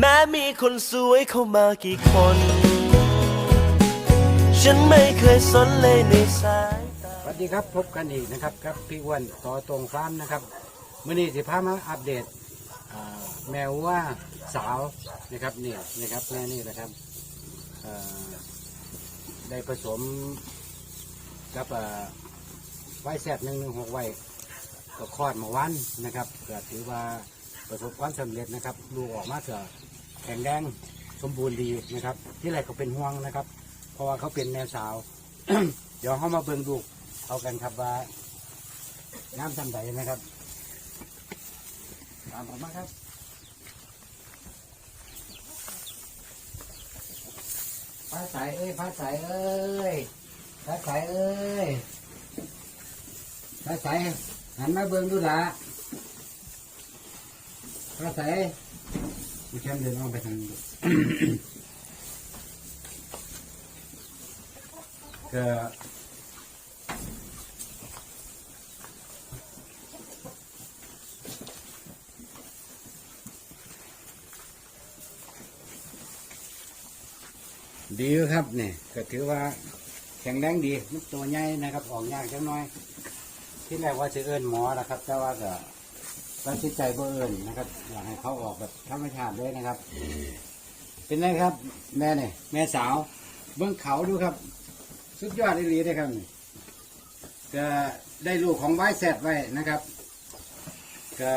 แม้มีคนสวยเข้ามากี่คน ฉันไม่เคยสนเลยในสายตา สวัสดีครับพบกันอีกนะครับกับพี่อ้วนต่อตรงฟ้ามนะครับมื่อนี้สิพามาอัปเดตอ่าแมวว่าสาวนะครับเนี่ยนะครับแม่นี่นะครับอ่อได้ผสมกับอ่าไว้แซดหนึ่งหนึ่งหกไว้ก็คลอดเมาวันนะครับก็ถือว่าประสบความสำเร็จนะครับลูกออกมาก็ แข็งแรงสมบูรณ์ดีนะครับ ที่แรกก็เป็นห่วงนะครับ เพราะว่าเขาเป็นแม่สาว เดี๋ยวเขามาเบิ่งดูเอากันครับว่า น้ำทำใดนะครับตามผมมาครับฟ้าใสเอ้ยฟ้าใสเอ้ยฟ้าใสเอ้ยฟ้าใสหันมาเบิ่งดูละฟ้าใสผู้ชมเดินออกไปทางก็ดีครับเนี่ยก็ถือว่าแข็งแรงดีมันตัวใหญ่นะครับ ออกยากจังน้อย ที่แรกว่าจะเอิ้นหมอนะครับ แต่ว่าก็ ตัดสินใจบ่เอิ้นนะครับ อยากให้เขาออกแบบธรรมชาติเลยนะครับ เป็นไงครับ แม่เนี่ยแม่สาว เบื้องเขาดูครับ สุดยอดอีหลีเลยครับนี่ก็ได้ลูกของไว้แซดไว้นะครับ ก็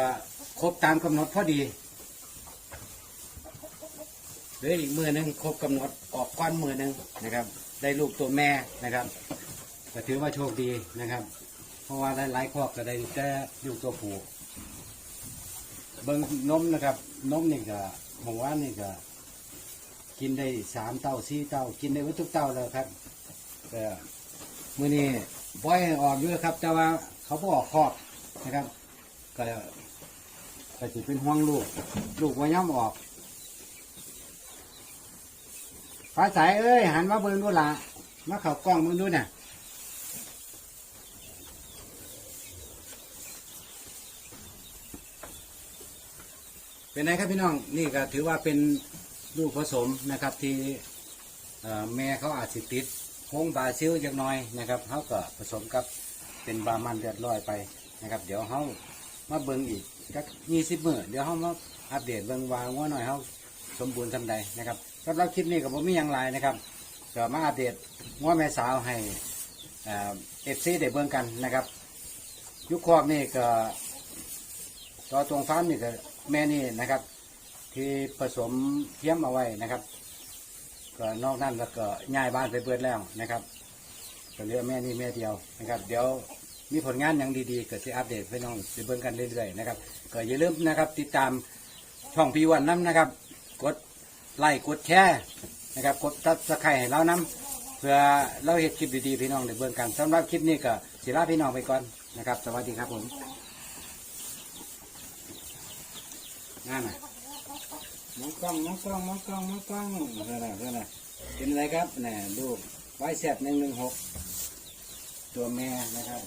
ครบตามกำหนดพอดีเหลืออีกมือหนึ่งครบกำหนดออกก้อนมือหนึ่งนะครับ ได้ลูกตัวแม่นะครับก็ถือว่าโชคดีนะครับ เพราะว่าหลายๆครอบก็ได้แต่ลูกตัวผู้ เบิ้งนมนะครับ นมนี่ก็ของว่านนี่ก็ กินได้สามเต้าสี่เต้า กินได้วัตทุกเต้าแล้วครับก็มือนี้ปล่อยออกเยอะครับ แต่ว่าเขาบออกคอบนะครับ ก็ก็จะเป็นห่วงลูก ลูกว่าย่อมออกฟ้าใสเอ้ยหันมาเบิ่งดูละมาเขากล้องเบิ่งดูเนี่ย เป็นไงครับพี่น้องนี่ก็ถือว่าเป็นลูกผสมนะครับที่แม่เขาอาจสิติดโค้งบาซิลจักน่อยนะครับเขาก็ผสมกับเป็นบามันเดือดร้อยไปนะครับ เดี๋ยวเขามาเบิ่งอีกจักยี่สิบมือเดี๋ยวเขามาอัปเดตเบิ่งวางว่าหน่อยเขาสมบูรณ์ทำใดนะครับสำหรับคลิปนี้ก็บ่มีหยังหลายนะครับก็มาอัปเดตง้อแม่สาวให้เอฟซีได้เบิ่งกันนะครับ ยุคคอกนี่ก็ ต่อตรงฟ้ามนี่ก็แม่นี่นะครับ ที่ผสมเทียมเอาไว้นะครับ ก็นอกนั้นแล้วก็ย้ายบ้านไปเบิดแล้วนะครับก็เหลือแม่นี่แม่เดียวนะครับ เดี๋ยวมีผลงานอย่างดีๆเกิดที่อัปเดตให้น้องไปเบิ่งกันเรื่อยๆนะครับก็อย่าลืมนะครับติดตามช่องพีวันน้ำนะครับ กดไลค์กดแชร์นะครับ กดซับสไครต์ให้เราน้ำเพื่อเราเห็นคลิปดีๆพี่น้องได้เบิ่งกันสำหรับคลิปนี้ก็สิลาพี่น้องไปก่อนนะครับ สวัสดีครับผม นั่นน่ะมองกล้องมองกล้องมองกล้องมองกล้องเพื่อนน่ะเพื่อนน่ะเป็นอะไรครับนี่ลูกไว้แสบหนึ่งหนึ่งหกตัวแม่นะครับ